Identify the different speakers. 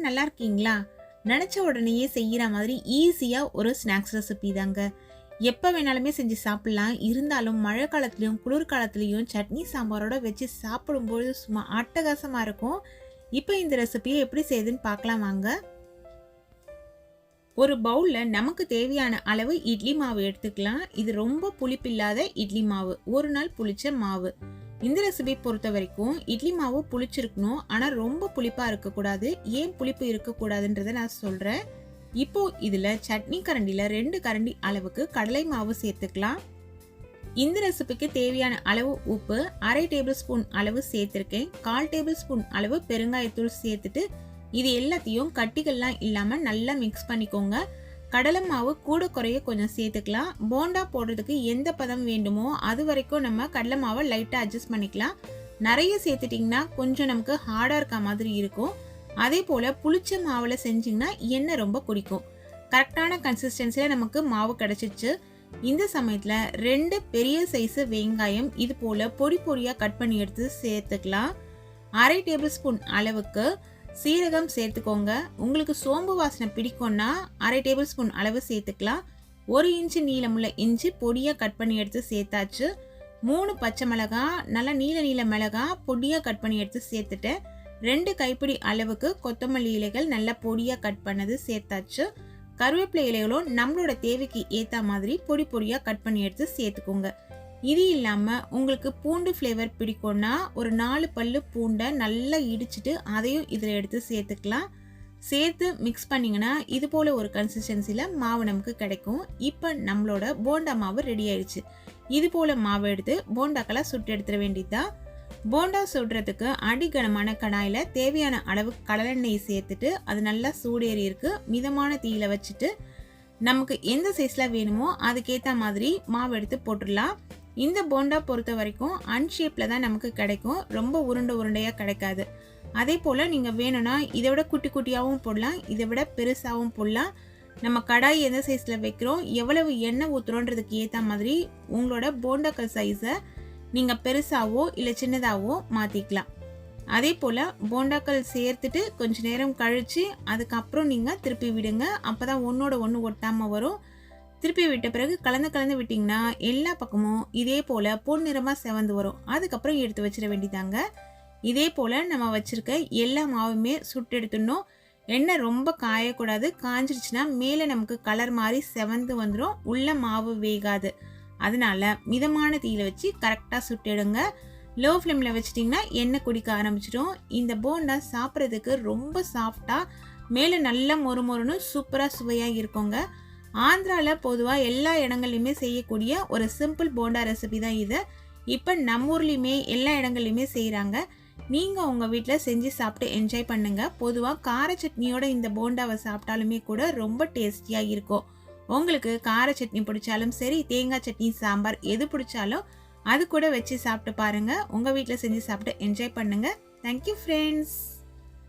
Speaker 1: நல்லா இருக்கீங்களா? நினச்ச உடனேயே செய்கிற மாதிரி ஈஸியாக ஒரு ஸ்நாக்ஸ் ரெசிபி தாங்க. எப்போ வேணாலுமே செஞ்சு சாப்பிட்லாம். இருந்தாலும் மழை காலத்துலேயும் குளிர் காலத்துலேயும் சட்னி சாம்பாரோட வச்சு சாப்பிடும்போது சும்மா அட்டகாசமாக இருக்கும். இப்போ இந்த ரெசிபியை எப்படி செய்யுதுன்னு பார்க்கலாம் வாங்க. ஒரு பவுலில் நமக்கு தேவையான அளவு இட்லி மாவு எடுத்துக்கலாம். இது ரொம்ப புளிப்பில்லாத இட்லி மாவு. ஒரு நாள் புளிச்ச மாவு. இந்த ரெசிபி பொறுத்த வரைக்கும் இட்லி மாவு புளிச்சிருக்கணும். ஆனால் ரொம்ப புளிப்பாக இருக்கக்கூடாது. ஏன் புளிப்பு இருக்கக்கூடாதுன்றதை நான் சொல்கிறேன் இப்போ இதில் சட்னி கரண்டியில் ரெண்டு கரண்டி அளவுக்கு கடலை மாவு சேர்த்துக்கலாம். இந்த ரெசிபிக்கு தேவையான அளவு உப்பு அரை டேபிள் ஸ்பூன் அளவு சேர்த்துருக்கேன். கால் டேபிள் ஸ்பூன் அளவு பெருங்காயத்தூள் சேர்த்துட்டு இது எல்லாத்தையும் கட்டிகள்லாம் இல்லாமல் நல்லா மிக்ஸ் பண்ணிக்கோங்க. கடலை மாவு கூட குறைய கொஞ்சம் சேர்த்துக்கலாம். போண்டா போடுறதுக்கு எந்த பதம் வேண்டுமோ அது வரைக்கும் நம்ம கடலை மாவை லைட்டாக அட்ஜஸ்ட் பண்ணிக்கலாம். நிறைய சேர்த்துட்டிங்கன்னா கொஞ்சம் நமக்கு ஹார்டாக இருக்க மாதிரி இருக்கும். அதே போல் புளிச்ச மாவில் செஞ்சிங்கன்னா எண்ணெய் ரொம்ப குடிக்கும். கரெக்டான கன்சிஸ்டன்சியில் நமக்கு மாவு கிடச்சிச்சு இந்த சமயத்தில் ரெண்டு பெரிய சைஸு வெங்காயம் இது போல் பொடி பொடியாக கட் பண்ணி எடுத்து சேர்த்துக்கலாம். அரை டேபிள் ஸ்பூன் அளவுக்கு சீரகம் சேர்த்துக்கோங்க. உங்களுக்கு சோம்பு வாசனை பிடிக்கும்னா அரை டேபிள் ஸ்பூன் அளவு சேர்த்துக்கலாம். ஒரு இன்ச்சு நீளமுள்ள இஞ்சி பொடியாக கட் பண்ணி எடுத்து சேர்த்தாச்சு. மூணு பச்சை மிளகா நல்லா நீல நீல மிளகா பொடியாக கட் பண்ணி எடுத்து சேர்த்துட்டேன் ரெண்டு கைப்பிடி அளவுக்கு கொத்தமல்லி இலைகள் நல்லா பொடியாக கட் பண்ணது சேர்த்தாச்சு. கருவேப்பிலை இலைகளும் நம்மளோட தேவைக்கு ஏற்ற மாதிரி பொடி பொடியாக கட் பண்ணி எடுத்து சேர்த்துக்கோங்க. இது இல்லாமல் உங்களுக்கு பூண்டு ஃப்ளேவர் பிடிக்கும்னா ஒரு நாலு பல்லு பூண்டை நல்லா இடிச்சிட்டு அதையும் இதில் எடுத்து சேர்த்துக்கலாம். சேர்த்து மிக்ஸ் பண்ணிங்கன்னா இது போல் ஒரு கன்சிஸ்டன்சியில் மாவு நமக்கு கிடைக்கும். இப்போ நம்மளோட போண்டா மாவு ரெடி ஆயிடுச்சு. இது போல் மாவு எடுத்து போண்டாக்களை சுட்டு எடுத்துட வேண்டியதுதான். போண்டா சுடுறதுக்கு அடிகனமான கடாயில் தேவையான அளவு கடலெண்ணெய் சேர்த்துட்டு அது நல்லா சூடேறி இருக்கு. மிதமான தீயில வச்சுட்டு நமக்கு எந்த சைஸில் வேணுமோ அதுக்கேற்ற மாதிரி மாவு எடுத்து போட்டுடலாம். இந்த போண்டா பொறுத்த வரைக்கும் அன்ஷேப்பில் தான் நமக்கு கிடைக்கும். ரொம்ப உருண்டை உருண்டையாக கிடைக்காது. அதே போல் நீங்கள் வேணும்னா இதை விட குட்டி குட்டியாகவும் போடலாம் இதை விட பெருசாகவும் போடலாம். நம்ம கடாய் எந்த சைஸில் வைக்கிறோம் எவ்வளவு எண்ணெய் ஊற்றுறோன்றதுக்கு ஏற்ற மாதிரி உங்களோட போண்டாக்கள் சைஸை நீங்கள் பெருசாகவோ இல்லை சின்னதாகவோ மாற்றிக்கலாம் அதே போல் போண்டாக்கள் சேர்த்துட்டு கொஞ்சம் நேரம் கழித்து அதுக்கப்புறம் நீங்கள் திருப்பி விடுங்க. அப்போ தான் ஒன்றோட ஒன்று ஒட்டாமல் வரும். திருப்பி விட்ட பிறகு கலந்து கலந்து விட்டிங்கன்னா எல்லா பக்கமும் இதே போல் பொன்னிறமாக செவந்து வரும். அதுக்கப்புறம் எடுத்து வச்சிட வேண்டியதாங்க இதே போல் நம்ம வச்சுருக்க எல்லா மாவுமே சுட்டு எடுத்துடணும். எண்ணெய் ரொம்ப காயக்கூடாது. காஞ்சிருச்சுன்னா மேலே நமக்கு கலர் மாதிரி செவந்து வந்துடும் உள்ள மாவு வேகாது. அதனால மிதமான தீயில் வச்சு கரெக்டாக சுட்டிடுங்க லோ ஃப்ளேமில் வச்சிட்டிங்கன்னா எண்ணெய் குடிக்க ஆரம்பிச்சிடும். இந்த போண்டா சாப்பிட்றதுக்கு ரொம்ப சாஃப்டாக மேலே நல்ல மொறு மொறுன்னு சூப்பராக சுவையாக இருக்குங்க. ஆந்திராவில் பொதுவாக எல்லா இடங்கள்லையுமே செய்யக்கூடிய ஒரு சிம்பிள் போண்டா ரெசிபி தான் இது. இப்போ நம்ம ஊர்லேயுமே எல்லா இடங்கள்லையுமே செய்கிறாங்க நீங்கள் உங்கள் வீட்டில் செஞ்சு சாப்பிட்டு என்ஜாய் பண்ணுங்கள் பொதுவாக கார சட்னியோட இந்த போண்டாவை சாப்பிட்டாலுமே கூட ரொம்ப டேஸ்டியாக இருக்கும். உங்களுக்கு கார சட்னி பிடிச்சாலும் சரி தேங்காய் சட்னி சாம்பார் எது பிடிச்சாலும் அது கூட வச்சு சாப்பிட்டு பாருங்கள் உங்கள் வீட்டில் செஞ்சு சாப்பிட்டு என்ஜாய் பண்ணுங்கள் தேங்க்யூ ஃப்ரெண்ட்ஸ்